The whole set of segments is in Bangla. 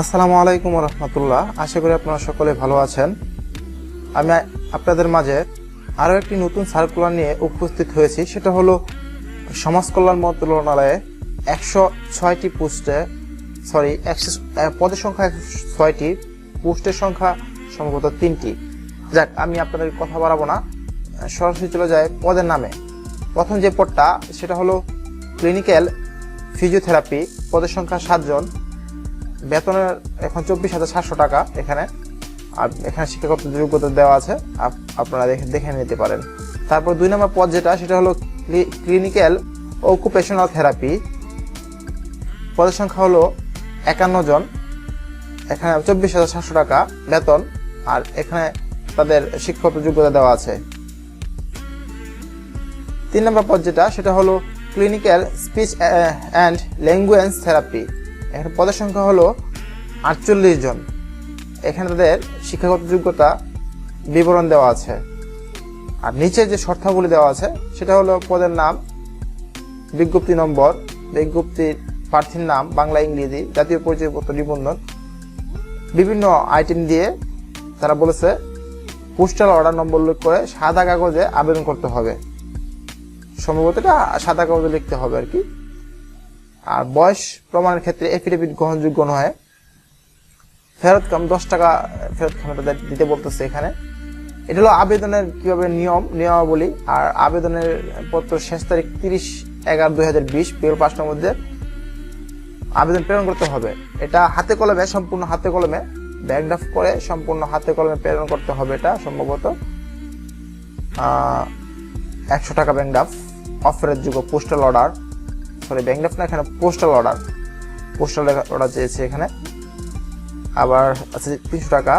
আসসালামু আলাইকুম রহমতুল্লাহ। আশা করি আপনারা সকলে ভালো আছেন। আমি আপনাদের মাঝে আরও একটি নতুন সার্কুলার নিয়ে উপস্থিত হয়েছি। সেটা হলো সমাজ কল্যাণ মন্ত্রণালয়ে একশো ছয়টি পোস্টে সরি একশো পদের সংখ্যা একশো ছয়টি, পোস্টের সংখ্যা সম্ভবত তিনটি। যাক, আমি আপনাদের কথা বাড়াবো না। সরাসরি চলে যায় পদের নামে। প্রথম যে পদটা, সেটা হলো ক্লিনিক্যাল ফিজিওথেরাপি পদের সংখ্যা সাতজন। বেতনের এখন চব্বিশ হাজার সাতশো টাকা এখানে। আর এখানে শিক্ষাগত যোগ্যতা দেওয়া আছে, আপ- আপনারা দেখে নিতে পারেন। তারপর দুই নম্বর পদ যেটা, সেটা হলো ক্লিনিক্যাল অকুপেশনাল থেরাপি পদের সংখ্যা হলো একান্ন জন। এখানে চব্বিশ হাজার সাতশো টাকা বেতন, আর এখানে তাদের শিক্ষাগত যোগ্যতা দেওয়া আছে। তিন নম্বর পদ যেটা, সেটা হলো clinical speech and language therapy এখানে পদের সংখ্যা হলো আটচল্লিশ জন। এখানে তাদের শিক্ষাগত যোগ্যতা বিবরণ দেওয়া আছে। আর নিচে যে শর্তাবলী দেওয়া আছে, সেটা হলো পদের নাম, বিজ্ঞপ্তি নম্বর, বিজ্ঞপ্তির প্রার্থীর নাম, বাংলা, ইংরেজি, জাতীয় পরিচয়পত্র, নিবন্ধন, বিভিন্ন আইটেম দিয়ে তারা বলেছে পোস্টাল অর্ডার নম্বর উল্লেখ করে সাদা কাগজে আবেদন করতে হবে। সম্ভবত এটা সাদা কাগজে লিখতে হবে আর কি। আর বয়স প্রমাণের ক্ষেত্রে এফিডেভিট গ্রহণযোগ্য নয়। ফেরত কাম, দশ টাকা ফেরত খামটা দিতে বলতেছে এখানে। এটা হলো আবেদনের কীভাবে নিয়ম, নিয়মাবলী। আর আবেদনের পত্র শেষ তারিখ তিরিশ এগারো দুই হাজার বিশ, বিকেল পাঁচটার মধ্যে আবেদন প্রেরণ করতে হবে। এটা হাতে কলমে, সম্পূর্ণ হাতে কলমে ব্যাক ড্রাফট করে সম্পূর্ণ হাতে কলমে প্রেরণ করতে হবে এটা সম্ভবত। একশো টাকা ব্যাংক ড্রাফট অফারের যুগ postal order sorry, bank draft না, এখানে পোস্টাল অর্ডার পোস্টাল অর্ডার চেয়েছে এখানে। আবার আছে তিনশো টাকা।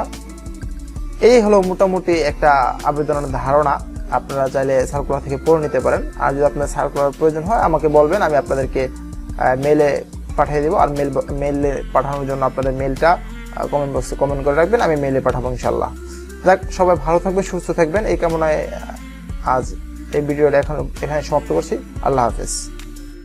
এই হলো মোটামুটি একটা আবেদনের ধারণা। আপনারা চাইলে সার্কুলার থেকে পড়ে নিতে পারেন। আর যদি আপনার সার্কুলার প্রয়োজন হয়, আমাকে বলবেন, আমি আপনাদেরকে মেলে পাঠিয়ে দেবো। আর মেল মেলে পাঠানোর জন্য আপনাদের মেলটা কমেন্ট বক্সে কমেন্ট করে রাখবেন। আমি মেলে পাঠাবো ইনশাল্লাহ যাক, সবাই ভালো থাকবেন, সুস্থ থাকবেন। এই কামনায় আজ এই ভিডিওটা এখন, এখানে সমাপ্ত করছি। আল্লাহ হাফেজ।